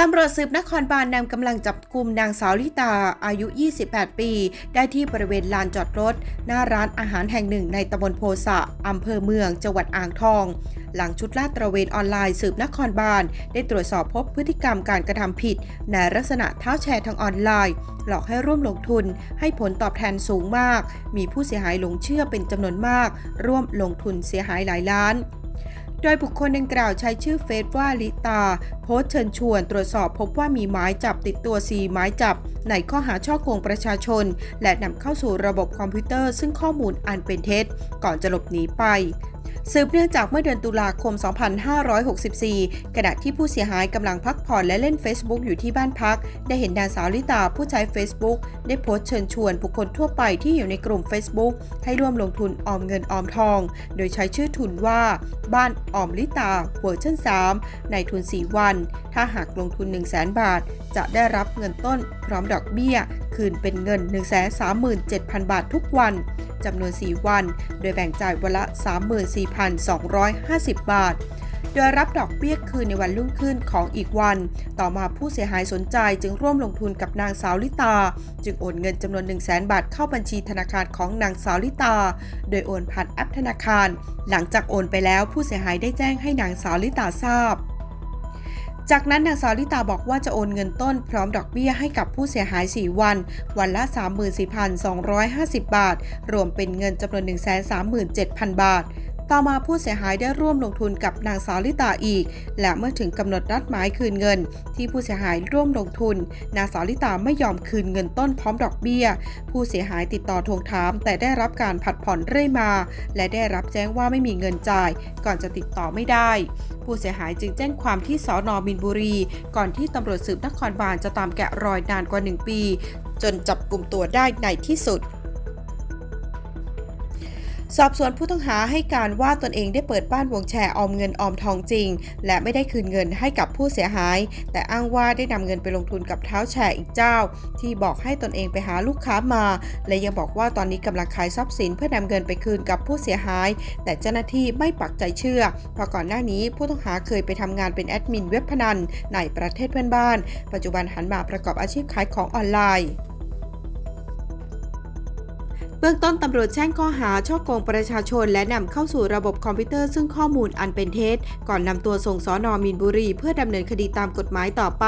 ตำรวจสืบนครบาลนำกำลังจับกลุ่มนางสาวลิตาอายุ 28 ปี ได้ที่บริเวณลานจอดรถ หน้าร้านอาหารแห่งหนึ่งในตำบลโพสะอำเภอเมือง จังหวัดอ่างทอง หลังชุดลาดตระเวนออนไลน์สืบนครบาล ได้ตรวจสอบพบพฤติกรรมการกระทำผิด ในลักษณะเท้าแชร์ทางออนไลน์ หลอกให้ร่วมลงทุน ให้ผลตอบแทนสูงมาก มีผู้เสียหายหลงเชื่อเป็นจำนวนมาก ร่วมลงทุนเสียหายหลายล้าน โดยบุคคลดังกล่าวใช้ชื่อเฟซว่าลิตา โพสเชิญชวนตรวจสอบพบว่ามีหมายจับติดตัว4หมายจับ ในข้อหาช่อโกงประชาชน และนำเข้าสู่ระบบคอมพิวเตอร์ซึ่งข้อมูลอันเป็นเท็จ ก่อนจะหลบหนีไป สืบเนื่องจากเมื่อเดือนตุลาคม 2564 ขณะที่ผู้เสียหายกำลังพักผ่อนและเล่น Facebook อยู่ที่บ้านพัก ได้เห็นนางสาวลิตาผู้ใช้ Facebook ได้โพสต์เชิญชวนบุคคลทั่วไปที่อยู่ในกลุ่ม Facebook ให้ร่วมลงทุนออมเงินออมทอง โดยใช้ชื่อทุนว่า บ้านออมลิตาเวอร์ชัน3 ในทุน 4 วัน ถ้าหากลงทุน 1 0 0 0 0แบาท จะได้รับเงินต้นพร้อมดอกเบี้ย คืนเป็นเงิน 137,000 บาททุกวันจำนวน 4 วัน โดยแบ่งจ่ายวันละ 34,250 บาท โดยรับดอกเบี้ยคืนในวันรุ่งขึ้นของอีกวัน ต่อมาผู้เสียหายสนใจจึงร่วมลงทุนกับนางสาวลิตา จึงโอนเงินจำนวน 1 0 0 0 0แบาทเข้าบัญชีธนาคารของนางสาวลิตา โดยโอนผ่านแอปธนาคาร หลังจากโอนไปแล้วผู้เสียหายได้แจ้งให้นางสาวลิตาทราบ จากนั้นนางสาวลิตาบอกว่าจะโอนเงินต้นพร้อมดอกเบี้ยให้กับผู้เสียหาย 4 วัน วันละ 34,250 บาท รวมเป็นเงินจำนวน 137,000 บาท ต่อมาผู้เสียหายได้ร่วมลงทุนกับนางสาวลิตาอีก และเมื่อถึงกำหนดนัดหมายคืนเงิน ที่ผู้เสียหายร่วมลงทุน นางสาวลิตาไม่ยอมคืนเงินต้นพร้อมดอกเบี้ย ผู้เสียหายติดต่อทวงถาม แต่ได้รับการผัดผ่อนเรื่อยมา และได้รับแจ้งว่าไม่มีเงินจ่าย ก่อนจะติดต่อไม่ได้ ผู้เสียหายจึงแจ้งความที่สอนอมินบุรี ก่อนที่ตำรวจสืบนครบาลจะตามแกะรอยนานกว่า 1 ปี จนจับกลุ่มตัวได้ในที่สุด สอบสวนผู้ต้องหาให้การว่าตนเองได้เปิดบ้านวงแชร์ออมเงินออมทองจริง และไม่ได้คืนเงินให้กับผู้เสียหาย แต่อ้างว่าได้นำเงินไปลงทุนกับเท้าแชร์อีกเจ้า ที่บอกให้ตนเองไปหาลูกค้ามา และยังบอกว่าตอนนี้กำลังขายทรัพย์สินเพื่อนำเงินไปคืนกับผู้เสียหาย แต่เจ้าหน้าที่ไม่ปักใจเชื่อ เพราะก่อนหน้านี้ผู้ต้องหาเคยไปทำงานเป็นแอดมินเว็บพนันในประเทศเพื่อนบ้าน ปัจจุบันหันมาประกอบอาชีพขายของออนไลน์ บื้องต้นตำรวจแจ้งข้อหาช่อโกงประชาชน และนำเข้าสู่ระบบคอมพิวเตอร์ซึ่งข้อมูลอันเป็นเท็จ ก่อนนำตัวส่งสอนอมีนบุรี เพื่อดำเนินคดีตามกฎหมายต่อไป